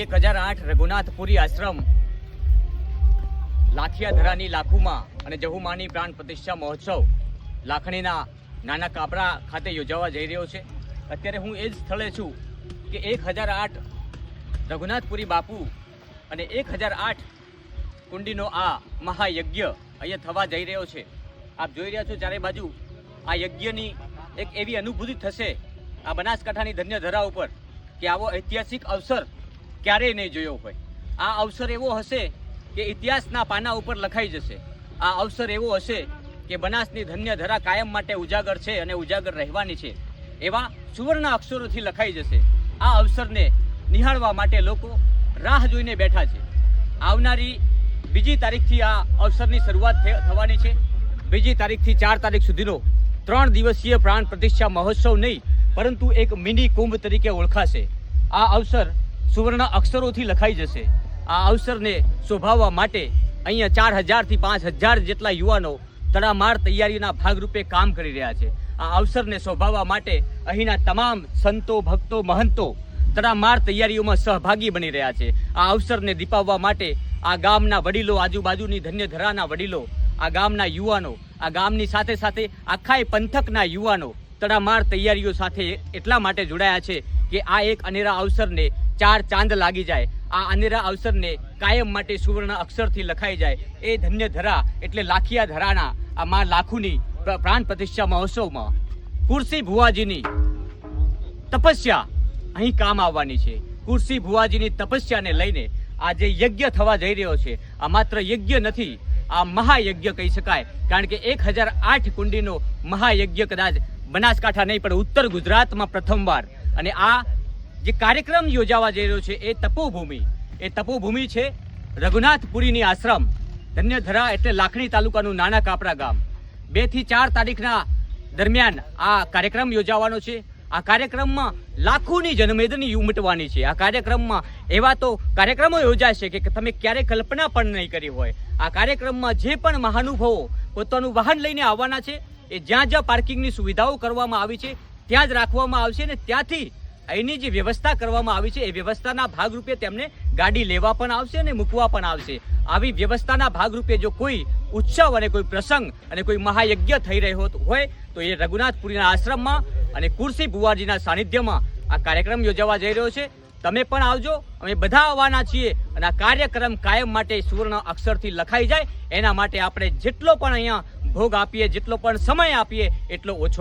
એક હજાર આઠ રઘુનાથપુરી આશ્રમ લાખિયાધરાની લાખુમાં અને જહુમાની પ્રાણ પ્રતિષ્ઠા મહોત્સવ લાખણીના નાના કાપરા ખાતે યોજાવા જઈ રહ્યો છે. અત્યારે હું એ જ સ્થળે છું કે એક હજાર આઠ રઘુનાથપુરી બાપુ અને એક હજાર આઠ કુંડીનો આ મહાયજ્ઞ અહીંયા થવા જઈ રહ્યો છે. આપ જોઈ રહ્યા છો ચારે બાજુ આ યજ્ઞની એક એવી અનુભૂતિ થશે આ બનાસકાંઠાની ધન્ય ધરા ઉપર કે આવો ઐતિહાસિક અવસર ક્યારેય નહીં જોયો હોય. આ અવસર એવો હશે કે ઇતિહાસના પાના ઉપર લખાઈ જશે. આ અવસર એવો હશે કે બનાસની ધન્ય ધરા કાયમ માટે ઉજાગર છે અને ઉજાગર રહેવાની છે. એવા સુવર્ણ અક્ષરોથી લખાઈ જશે. આ અવસરને નિહાળવા માટે લોકો રાહ જોઈને બેઠા છે. આવનારી બીજી તારીખથી આ અવસરની શરૂઆત થવાની છે. બીજી તારીખથી ચાર તારીખ સુધીનો ત્રણ દિવસીય પ્રાણ પ્રતિષ્ઠા મહોત્સવ નહીં, પરંતુ એક મિની કુંભ તરીકે ઓળખાશે. આ અવસર સુવર્ણ અક્ષરોથી લખાઈ જશે. આ અવસરને શોભાવવા માટે અહીંયા ચાર હજારથી પાંચ હજાર જેટલા યુવાનો તડામાર તૈયારીના ભાગરૂપે કામ કરી રહ્યા છે. આ અવસરને શોભાવવા માટે અહીંના તમામ સંતો, ભક્તો, મહંતો તડામાર તૈયારીઓમાં સહભાગી બની રહ્યા છે. આ અવસરને દીપાવવા માટે આ ગામના વડીલો, આજુબાજુની ધન્ય ધરાના વડીલો, આ ગામના યુવાનો, આ ગામની સાથે સાથે આખાય પંથકના યુવાનો તડામાર તૈયારીઓ સાથે એટલા માટે જોડાયા છે કે આ એક અનેરા અવસરને ચાર ચાંદ લાગી જાય. આ અનેરા અવસરને કાયમ માટે સુવર્ણ અક્ષરથી લખાઈ જાય. એ ધન્ય ધરા એટલે લાખિયા ધરાના આ મા લાખુની પ્ર- પ્રાણ પ્રતિષ્ઠા મહોત્સવમાં. કુર્સી ભુવાજીની તપસ્યા અહીં કામ આવવાની છે. કુર્સી ભુવાજીની તપસ્યાને લઈને આ જે યજ્ઞ થવા જઈ રહ્યો છે. આ માત્ર યજ્ઞ નથી, આ મહાયજ્ઞ કહી શકાય. કારણ કે એક હજાર આઠ કુંડીનો મહાયજ્ઞ કદાચ બનાસકાંઠા નહીં, પણ ઉત્તર ગુજરાતમાં પ્રથમવાર. અને આ જે કાર્યક્રમ યોજાવા જઈ રહ્યો છે એ તપોભૂમિ. એ તપોભૂમિ છે રઘુનાથપુરીની આશ્રમ, ધન્યધરા એટલે લાખણી તાલુકાનું નાના કાપરા ગામ. બેથી ચાર તારીખના દરમિયાન આ કાર્યક્રમ યોજાવાનો છે. આ કાર્યક્રમમાં લાખોની જનમેદની ઉમટવાની છે. આ કાર્યક્રમમાં એવા તો કાર્યક્રમો યોજાશે કે તમે ક્યારેય કલ્પના પણ નહીં કરી હોય. આ કાર્યક્રમમાં જે પણ મહાનુભાવો પોતાનું વાહન લઈને આવવાના છે, એ જ્યાં જ્યાં પાર્કિંગની સુવિધાઓ કરવામાં આવી છે, ત્યાં જ રાખવામાં આવશે ને ત્યાંથી અહીંની જે વ્યવસ્થા કરવામાં આવી છે, એ વ્યવસ્થાના ભાગરૂપે તેમને ગાડી લેવા પણ આવશે અને મૂકવા પણ આવશે. આવી વ્યવસ્થાના ભાગરૂપે જો કોઈ ઉત્સવ અને કોઈ પ્રસંગ અને કોઈ મહાયજ્ઞ થઈ રહ્યો હોય, તો એ રઘુનાથપુરીના આશ્રમમાં અને કુર્સી ભુવારજીના સાનિધ્યમાં આ કાર્યક્રમ યોજાવા જઈ રહ્યો છે. તમે પણ આવજો, અમે બધા આવવાના છીએ અને આ કાર્યક્રમ કાયમ માટે સુવર્ણ અક્ષરથી લખાઈ જાય. એના માટે આપણે જેટલો પણ અહીંયા ભોગ આપીએ, જેટલો પણ સમય આપીએ, એટલો ઓછો